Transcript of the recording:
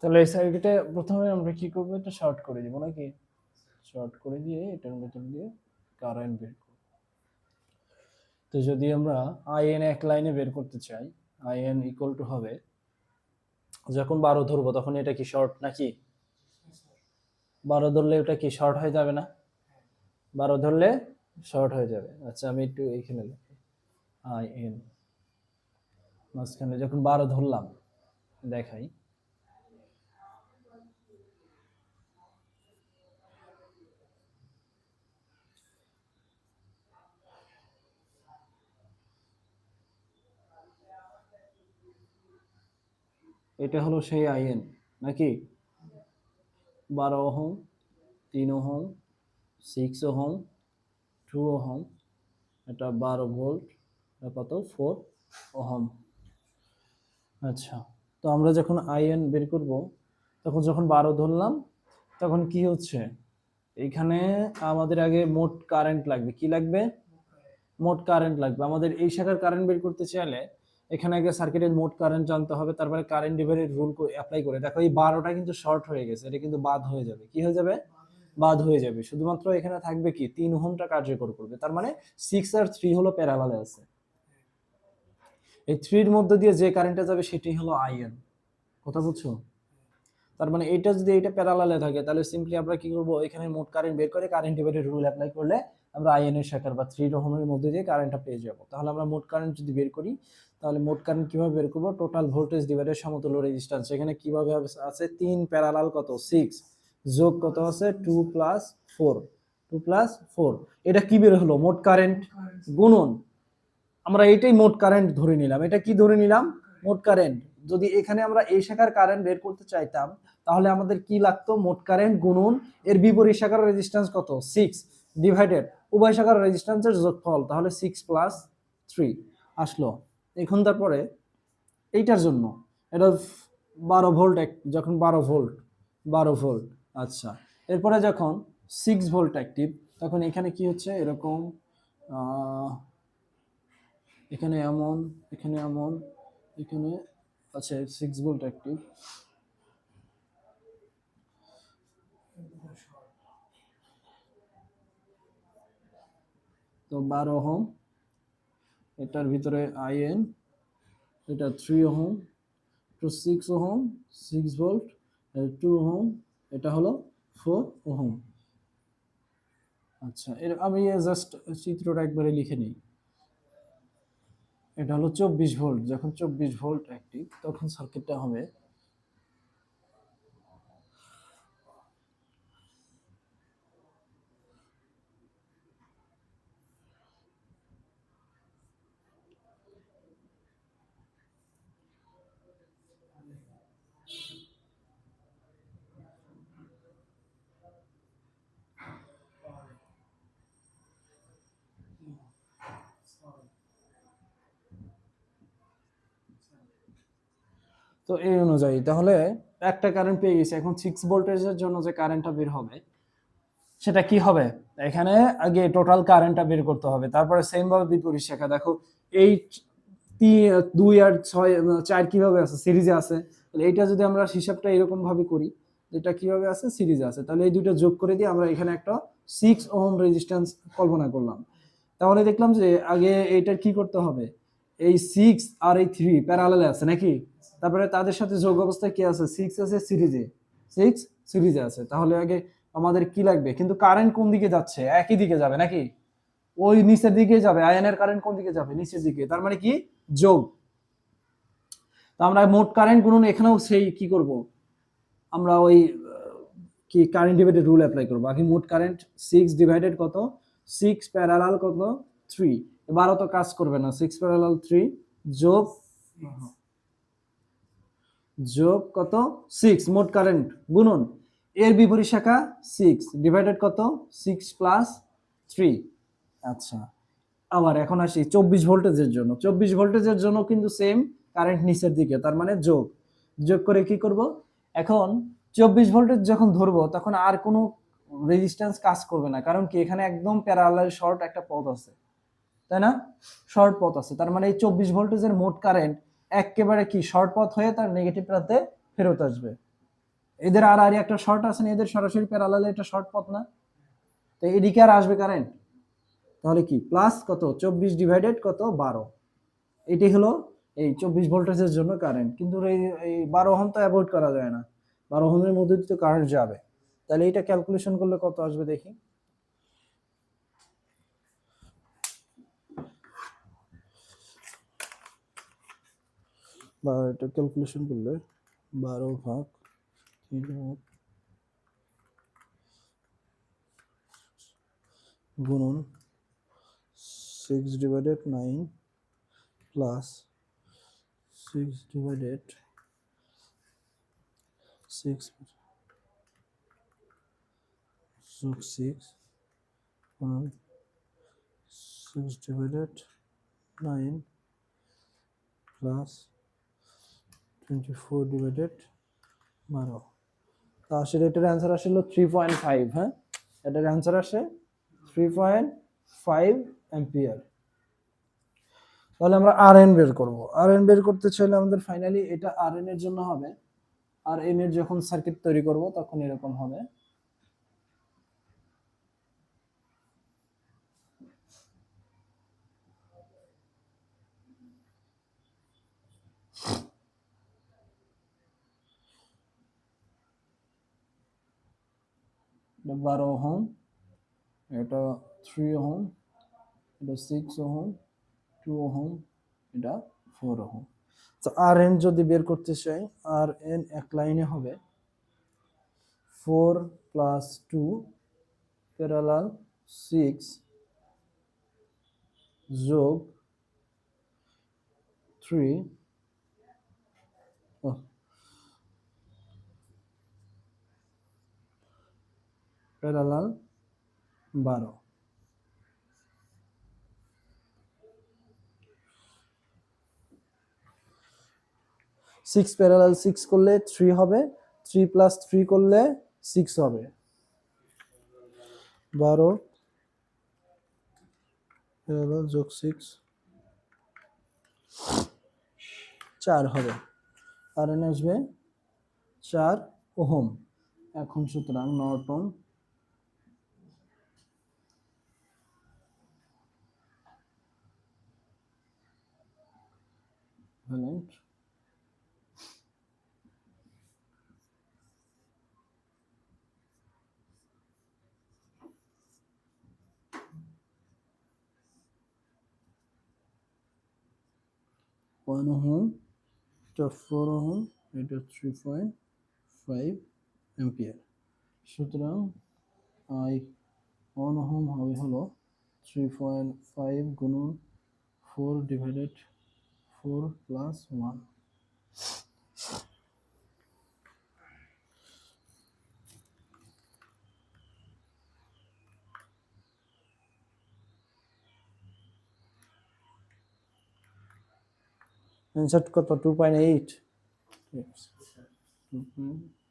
তাহলে এই সার্কিটে প্রথমে আমরা কি করব? এটা শর্ট করে দিব, নাকি? শর্ট করে দিয়ে এটার মতন দিয়ে কারেন্ট বের করব। তো যদি আমরা আইএন এক লাইনে বের করতে চাই আইএন ইকুয়াল টু হবে, যখন বারো ধরবো, তখন এটা কি শর্ট নাকি? বারো ধরলে ওটা কি শর্ট হয়ে যাবে না? বারো ধরলে শর্ট হয়ে যাবে। আচ্ছা আমি একটু এইখানে লিখি। আই এন মাঝখানে যখন বারো ধরলাম, দেখাই। এটা হলো সেই আইএন, নাকি? বারো ওহম, তিন ohm six ohm two ohm, এটা বারো ভোল্ট, এটা কত? Four ohm. আচ্ছা তো আমরা যখন আইএন বের করব, তখন যখন বারো ধরলাম, তখন কি হচ্ছে? এইখানে আমাদের আগে মোট কারেন্ট লাগবে। কি লাগবে? মোট কারেন্ট লাগবে। আমাদের এই শাখার কারেন্ট বের করতে চাইলে এখানে আগে সার্কিটের মোট কারেন্ট জানতে হবে, তারপরে কারেন্ট ডিভাইডেড রুল অ্যাপ্লাই করে। দেখো এই বারোটা কিন্তু শর্ট হয়ে গেছে, এটা কিন্তু বাদ হয়ে যাবে। কি হয়ে যাবে? বাদ হয়ে যাবে। শুধুমাত্র এখানে থাকবে কি? তিন ওহমটা কার্যকর করবে। তার মানে সিক্স আর থ্রি হলো প্যারালালে আছে। এই থ্রির মধ্যে দিয়ে যে কারেন্টটা যাবে সেটি হলো আইএন। কথা বুঝছ? তার মানে এটা যদি এটা প্যারালালে থাকে, তাহলে সিম্পলি আমরা কি করব? এখানে মোট কারেন্ট বের করে কারেন্ট ডিভাইডেড রুল অ্যাপ্লাই করলে আমরা আইএন এর শাখার বা থ্রি ওহমের মধ্যে দিয়ে কারেন্টটা পেয়ে যাব। তাহলে আমরা মোট কারেন্ট যদি বের করি, তাহলে মোট কারেন্ট কীভাবে বের করব? টোটাল ভোল্টেজ ডিভাইডেড সমতুল্য রেজিস্ট্যান্স এখানে কীভাবে আছে তিন প্যারালাল কত? সিক্স যোগ কত আছে? Two plus four two plus four এটা কি বের হলো? মোট কারেন্ট গুণন। আমরা এইটাই মোট কারেন্ট ধরে নিলাম। এটা কি ধরে নিলাম? মোট কারেন্ট যদি এখানে আমরা এই শাখার কারেন্ট বের করতে চাইতাম, তাহলে আমাদের কি লাগতো? মোট কারেন্ট গুণন। এর বিপরীত শাখার রেজিস্ট্যান্স কত? সিক্স ডিভাইডেড উভয় শাখার রেজিস্ট্যান্সের যোগফল, তাহলে সিক্স প্লাস থ্রি আসলো। এখন তারপরে এইটার জন্য, এটা বারো ভোল্ট এক, যখন বারো ভোল্ট বারো ভোল্ট আচ্ছা। এরপরে যখন সিক্স ভোল্ট অ্যাক্টিভ তখন এখানে কি হচ্ছে? এরকম এখানে এমন এখানে এমন, এখানে আছে সিক্স ভোল্ট অ্যাক্টিভ তো বারো হোম এটার ভিতরে আইএন, এটা three ohm two six ohm, six volt two ohm এটা হলো ফোর ওহম। আচ্ছা এর আমি জাস্ট চিত্রটা একবারে লিখে নিই। এটা হলো চব্বিশ ভোল্ট, যখন চব্বিশ ভোল্ট অ্যাক্টিভ তখন সার্কিটটা হবে তো এই অনুযায়ী, তাহলে একটা কারেন্ট পেয়ে গেছি। এখন সিক্স ভোল্টেজের জন্য যে কারেন্টটা বের হবে, সেটা কি হবে? এখানে আগে টোটাল কারেন্টটা বের করতে হবে, তারপরে সেম ভাবে বিপরীত শাখা। দেখো, এই দুই আর ছয়, চার কীভাবে আছে? সিরিজে আছে। তাহলে এইটা যদি আমরা হিসাবটা এরকম ভাবে করি এটা কীভাবে আছে? সিরিজে আছে। তাহলে এই দুইটা যোগ করে দিয়ে আমরা এখানে একটা সিক্স ওহম রেজিস্ট্যান্স কল্পনা করলাম। তাহলে দেখলাম যে আগে এইটার কি করতে হবে? এই সিক্স আর এই থ্রি প্যারালালে আছে নাকি? তারপরে তাদের সাথে যোগ অবস্থায় কি আছে? সিক্স আছে সিরিজে সিক্স সিরিজে আছে। তাহলে আগে আমাদের কি লাগবে? কিন্তু কারেন্ট কোন দিকে যাচ্ছে? একই দিকে যাবে নাকি? ওই নিচের দিকে যাবে। আয়নের কারেন্ট কোন দিকে যাবে? নিচের দিকে। তার মানে কি? যোগ। তো আমরা মোট কারেন্ট গুণন এখানেও সেই কি করব? আমরা ওই কি কারেন্ট ডিভাইডেড রুল অ্যাপ্লাই করব। বাকি মোট কারেন্ট সিক্স ডিভাইডেড কত? সিক্স প্যারালাল কত? থ্রি এবারও তো কাজ করবে না। সিক্স প্যারালাল থ্রি যোগ যোগ কত? সিক্স মোট কারেন্ট গুণন। এর বিপরীত শাখা সিক্স ডিভাইডেড কত? সিক্স প্লাস থ্রি আচ্ছা আবার এখন আসি চব্বিশ ভোল্টেজের জন্য। চব্বিশ ভোল্টেজের জন্য কিন্তু সেম কারেন্ট নিচের দিকে, তার মানে যোগ। যোগ করে কি করব? এখন চব্বিশ ভোল্টেজ যখন ধরবো, তখন আর কোনো রেজিস্ট্যান্স কাজ করবে না, কারণ কি এখানে একদম প্যারালাল শর্ট একটা পথ আছে। তাই না? শর্ট পথ আছে, তার মানে এই চব্বিশ ভোল্টেজের মোট কারেন্ট একেবারে কি শর্ট পথ হয়ে তার নেগেটিভ প্রান্তে ফেরত আসবে? এদের আর আর একটা শর্ট আছে না, এদের সরাসরি প্যারালালে এটা শর্ট পথ না? তো এদিকে আর আসবে কারেন্ট তাহলে কি? প্লাস কত? চব্বিশ ডিভাইডেড কত? বারো। এটি হলো এই চব্বিশ ভোল্টেজের জন্য কারেন্ট কিন্তু এই বারো ওহম তো অ্যাভয়েড করা যায় না। বারো ওহমের মধ্যে তো কারেন্ট যাবে। তাহলে এটা ক্যালকুলেশন করলে কত আসবে দেখি। বা এটা ক্যালকুলেশন করলে বারো ভাগ গুণন six divided nine plus six divided six six গুণন six divided nine plus twenty four divided বারো। তা আসলে এটার অ্যান্সার আসলে থ্রি পয়েন্ট ফাইভ হ্যাঁ? এটার অ্যান্সার আসে থ্রি পয়েন্ট ফাইভ তাহলে আমরা আর এন বের করব। আর এন বের করতে চাইলে আমাদের ফাইনালি এটা আর এন এর জন্য হবে। আর এন এর যখন সার্কিট তৈরি করব, তখন এরকম হবে। এটা বারো ওহম, এটা থ্রি ওহম, এটা সিক্স ওহম টু ওহম, এটা ফোর ওহম। তো আর এন যদি বের করতে চাই আর এন এক লাইনে হবে four plus two parallel six যোগ থ্রি প্যারালাল বারো। সিক্স প্যারালাল সিক্স করলে থ্রি হবে থ্রি প্লাস থ্রি করলে সিক্স হবে। বারো প্যারালাল যোগ সিক্স চার হবে। আর এন আসবে চার ওহম। এখন সুতরাং নর্টন ভ্যালেন্ট ওয়ান ওহম এটা ফোর ওহম এটা থ্রি পয়েন্ট ফাইভ অ্যাম্পিয়ার সুতরাং আই ওয়ান ওহম হবে হলো থ্রি পয়েন্ট ফাইভ গুণন four divided four plus one answer কত? Two point eight two point